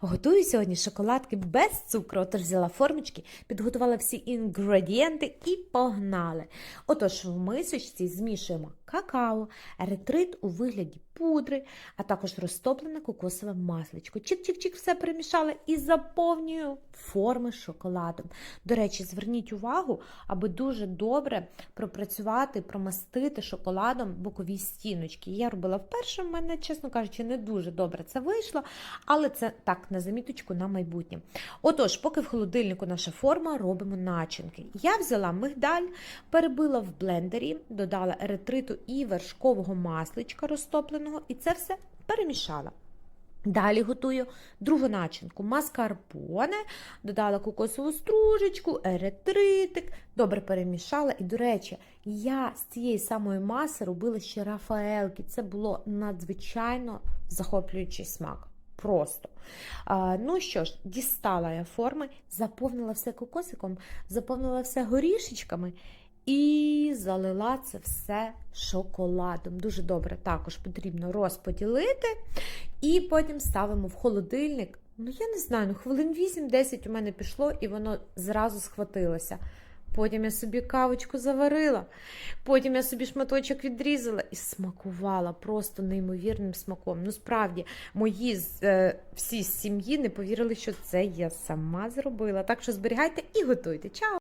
Готую сьогодні шоколадки без цукру. Отож взяла формочки, підготувала всі інгредієнти і погнали. Отож, в мисочці змішуємо какао, еритрит у вигляді пудри, а також розтоплене кокосове масличко. Чик-чик-чик, все перемішала і заповнюю форми шоколадом. До речі, зверніть увагу, аби дуже добре пропрацювати, промастити шоколадом бокові стіночки. Я робила вперше, в мене, чесно кажучи, не дуже добре це вийшло, але це так, на заміточку на майбутнє. Отож, поки в холодильнику наша форма, робимо начинки. Я взяла мигдаль, перебила в блендері, додала і вершкового масличка розтопленого, і це все перемішала. Далі готую другу начинку маскарпоне, додала кокосову стружечку, еритритик, добре перемішала. І, до речі, я з цієї самої маси робила ще рафаелки. Це було надзвичайно захоплюючий смак. Просто. А, ну що ж, дістала я форми, заповнила все кокосиком, заповнила все горішечками і залила це все шоколадом. Дуже добре також потрібно розподілити. І потім ставимо в холодильник. Ну, я не знаю, ну хвилин 8-10 у мене пішло, і воно зразу схватилося. Потім я собі кавочку заварила, потім я собі шматочок відрізала і смакувала просто неймовірним смаком. Ну, справді, мої е, всі з сім'ї не повірили, що це я сама зробила. Так що зберігайте і готуйте. Чао!